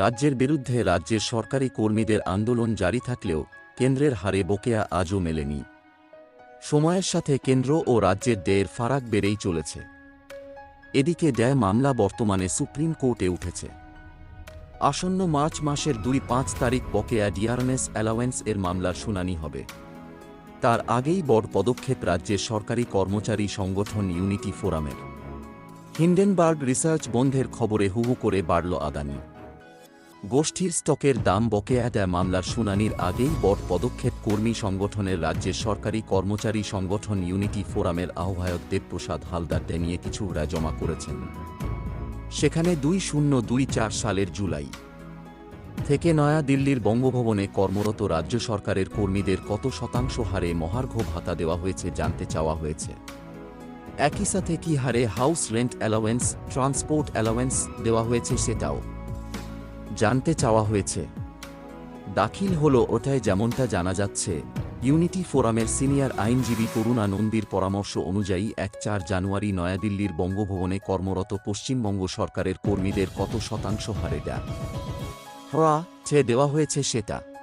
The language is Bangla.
রাজ্যের বিরুদ্ধে রাজ্যের সরকারি কর্মীদের আন্দোলন জারি থাকলেও কেন্দ্রের হারে বকেয়া আজও মেলেনি। সময়ের সাথে কেন্দ্র ও রাজ্যের দেয়ের ফারাক বেড়েই চলেছে। এদিকে দেয় মামলা বর্তমানে সুপ্রিম কোর্টে উঠেছে। আসন্ন মার্চ মাসের দুই পাঁচ তারিখ বকেয়া ডিআরএনএস অ্যালাওয়েন্স এর মামলার শুনানি হবে। তার আগেই বড় পদক্ষেপ রাজ্যের সরকারি কর্মচারী সংগঠন ইউনিটি ফোরামের। হিন্ডেনবার্গ রিসার্চ বন্ধের খবরে হুহু করে বাড়ল আদানি। গোষ্ঠীর স্টকের দাম বকেয়া দেয় মামলার শুনানির আগেই বড় পদক্ষেপ কর্মী সংগঠনের রাজ্যের সরকারি কর্মচারী সংগঠন ইউনিটি ফোরামের আহ্বায়ক দেবপ্রসাদ হালদার নিয়ে কিছু রায় জমা করেছেন। সেখানে দুই শূন্য দুই চার সালের জুলাই থেকে নয়াদিল্লির বঙ্গভবনে কর্মরত রাজ্য সরকারের কর্মীদের কত শতাংশ হারে মহার্ঘ ভাতা দেওয়া হয়েছে জানতে চাওয়া হয়েছে। একই সাথে কি হারে house rent allowance, transport allowance দেওয়া হয়েছে সেটাও। জানতে চাওয়া হয়েছে। দাখিল হলো ওটায় যেমনটা জানা যাচ্ছে, ইউনিটি ফোরামের সিনিয়র আইনজীবী করুণা নন্দীর পরামর্শ অনুযায়ী এক চার জানুয়ারি নয়াদিল্লির বঙ্গভবনে কর্মরত পশ্চিমবঙ্গ সরকারের কর্মীদের কত শতাংশ হারে দেয়া? হওয়া দেওয়া হয়েছে সেটা।